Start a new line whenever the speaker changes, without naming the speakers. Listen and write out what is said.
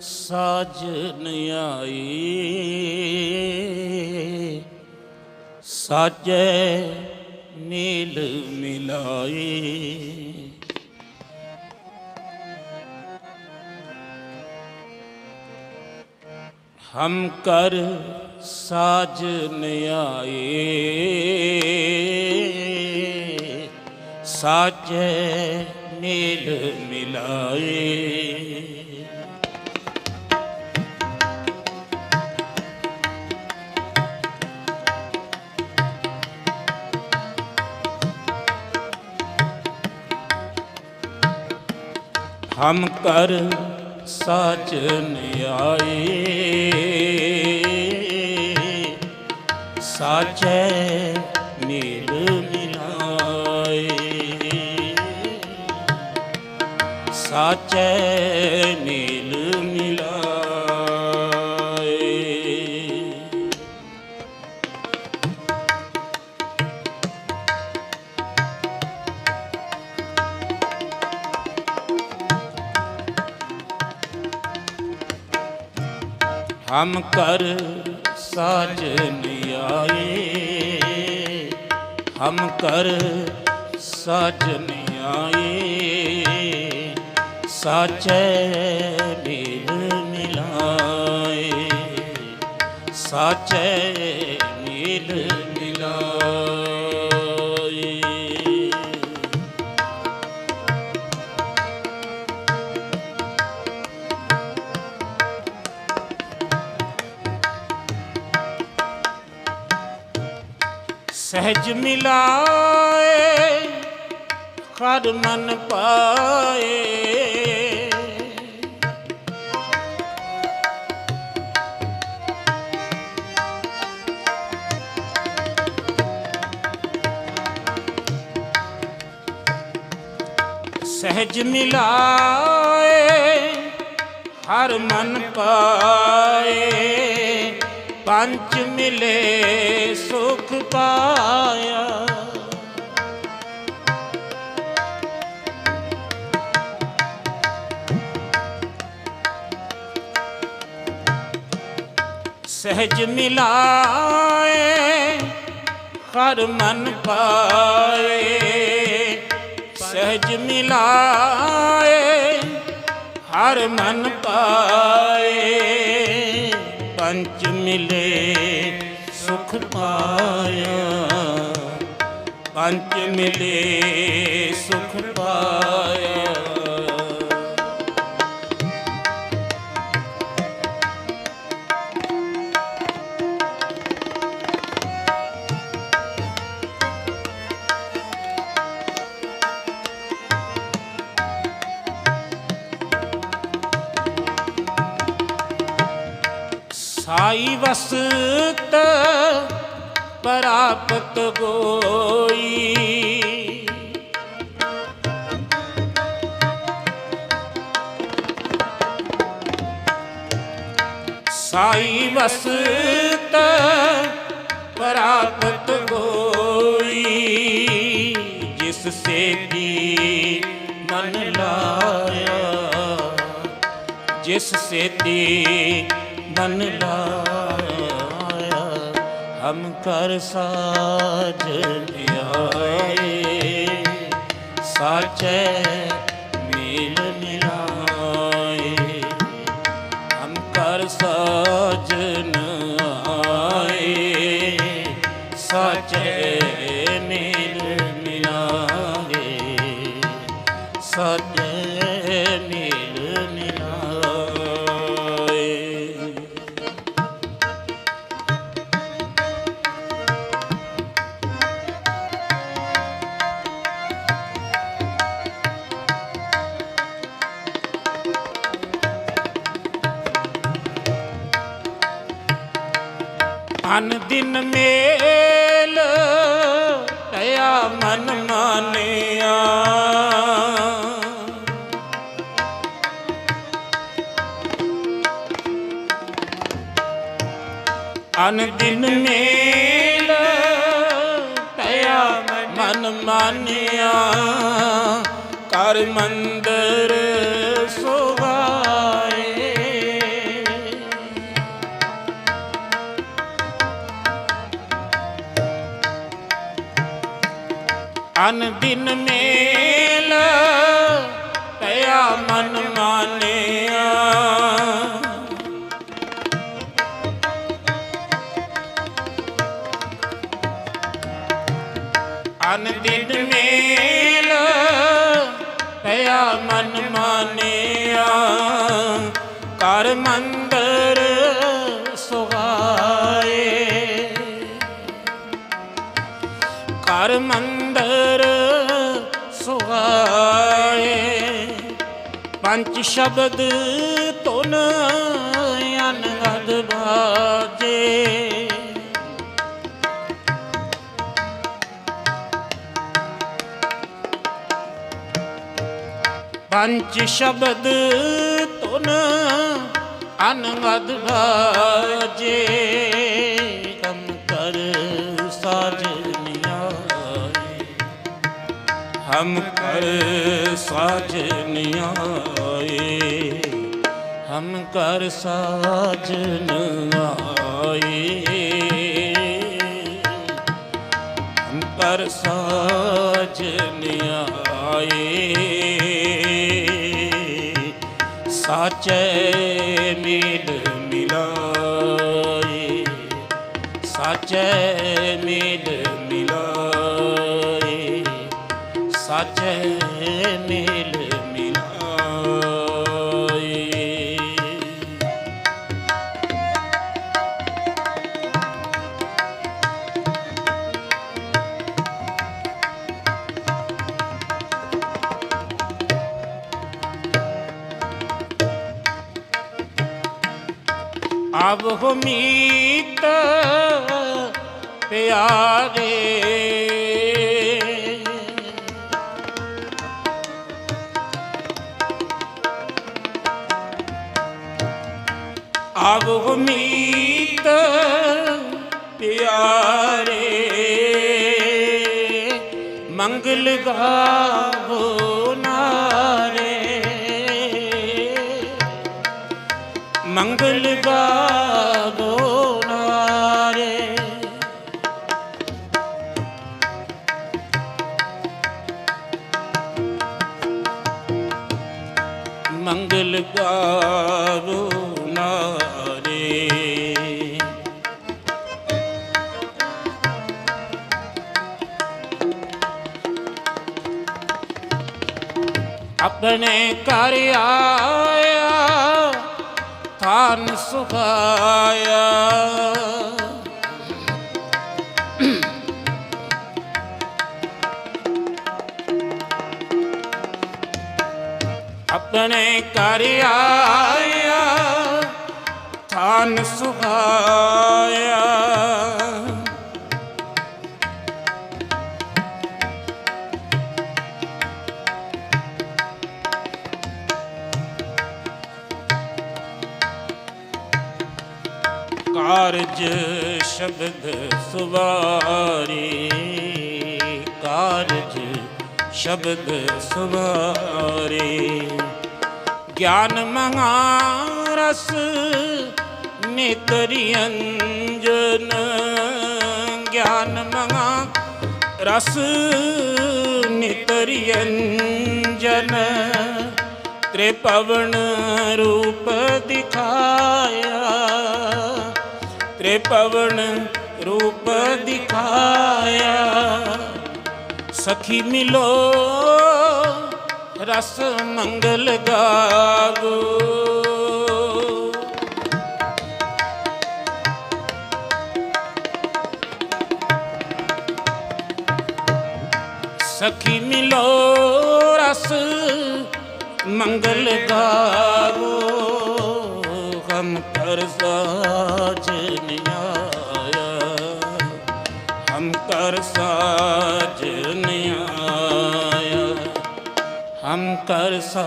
ਸਾਜਨ ਆਈ। ਸਾਜੇ ਨੀਲ ਮਿਲਾਈ। ਹਮ ਕਰ ਸਾਜਨ ਆਏ ਸਾਜੇ ਨੀਲ ਮਿਲਾਏ ਹਮ ਕਰ ਸਾਜਨ ਆਏ ਸਾਚੇ ਨੀਲ ਮਿਲਾਏ। ਸਾਚੇ ਨੀਲ ਹਮ ਕਰ ਸਾਜਨ ਆਏ ਹਮ ਕਰ ਸਾਜਨ ਆਏ ਸਾਚੇ ਮੇਲ ਮਿਲਾਏ। ਸਾਚੇ ਸਹਿਜ ਮਿਲਾਏ ਖਰ ਮਨ ਪਾਏ। ਸਹਿਜ ਮਿਲਾਏ ਹਰ ਮਨ ਪਾਏ। ਪੰਚ ਮਿਲੇ ਸੁਖ ਪਾਇਆ। ਸਹਿਜ ਮਿਲਾਏ ਹਰ ਮਨ ਪਾਏ। ਸਹਿਜ ਮਿਲਾਏ ਹਰ ਮਨ ਪਾਏ। ਪੰਚ ਮਿਲੇ ਸੁਖ ਪਾਇਆ। ਪੰਚ ਮਿਲੇ ਸੁਖ ਪਾਇਆ। ਸਾਈ ਵਸਤ ਪ੍ਰਾਪਤ ਹੋਈ। ਸਾਈ ਵਸਤ ਪ੍ਰਾਪਤ ਹੋਈ, ਜਿਸ ਸੇ ਦੀ ਮਨ ਲਾਇਆ। ਜਿਸ ਸੇਤੀ ਮਨ ਲਾਇਆ ਹਮ ਕਰ ਸਾਜ ਆਏ ਸਾਚੇ ਅਨ ਦਿਨ ਮੇਲ ਦਇਆ ਮਨ ਮਾਨਿਆ। ਅਨ ਦਿਨ ਮੇਲ ਦਇਆ ਮਨ ਮਾਨਿਆ। ਕਰ ਮੰਦਰ ਅਨ ਦਿਨ ਮੇਲ ਤਇਆ ਮਨ ਮਾਨਿਆ। ਅਨ ਦਿਨ ਮੇਲ ਤਇਆ ਮਨ ਮਾਨਿਆ। ਕਰ ਮੰਦਰ ਪੰਜ ਸ਼ਬਦ ਤੁਨ ਅਨਗਦ ਬਾਜੇ। ਪੰਜ ਸ਼ਬਦ ਤੁਨ ਅਨਗਦ ਬਾਜੇ। ਕਮ ਕਰ ਸਾਜਨੀਆ ਹਮ ਕਰ ਸਾਜਨੀਆ ਹਮ ਕਰ ਸਾਜਨ ਆਏ। ਹਮ ਕਰ ਸਾਜਨ ਆਏ। ਸਾਚੇ ਮਿਲ ਮਿਲਾਏ। ਸਾਚੇ ਮਿਲ ਮਿਲਾਏ। ਸਾਚੇ ਮਿਲ ਮਿਲਾਏ। ਅਬ ਹੋ ਮੀਤ ਪਿਆਰੇ। ਅਬ ਹੋ ਮੀਤ ਪਿਆਰੇ। ਮੰਗਲ ਗਾਵੋ ਮੰਗਲ ਗਾਵੋ ਨਾਰੇ। ਮੰਗਲ ਗਾਵੋ ਨਾਰੇ। ਆਪਣੇ ਘਰ ਆਇਆ ਥਾਨ ਸੁਖਾਇਆ। ਆਪਣੇ ਘਰ ਆਇਆ ਥਾਨ ਸੁਖਾਇਆ। ਕਾਰਜ ਸ਼ਬਦ ਸੁਵਾਰੀ, ਕਾਰਜ ਸ਼ਬਦ ਸੁਵਾਰੀ। ਗਿਆਨ ਮਹਾ ਰਸ ਨੇਤਰੀ ਅੰਜਨ ਗਿਆਨ ਮਹਾ ਰਸ ਨਿਤਰੀ ਅੰਜਨ ਤ੍ਰਿਪਵਨ ਰੂਪ ਦਿਖਾਇਆ ਪਵਨ ਰੂਪ ਦਿਖਾਇਆ। ਸਖੀ ਮਿਲੋ, ਰਸ ਮੰਗਲ ਗਾਵੋ। ਸਖੀ ਮਿਲੋ, ਰਸ ਮੰਗਲ ਗਾਵੋ। ਹਮ ਕਰ ਸਾਜਨ ਕਰ ਸਾਜਨ ਆਇਆ ਹਮ ਕਰ ਸਾ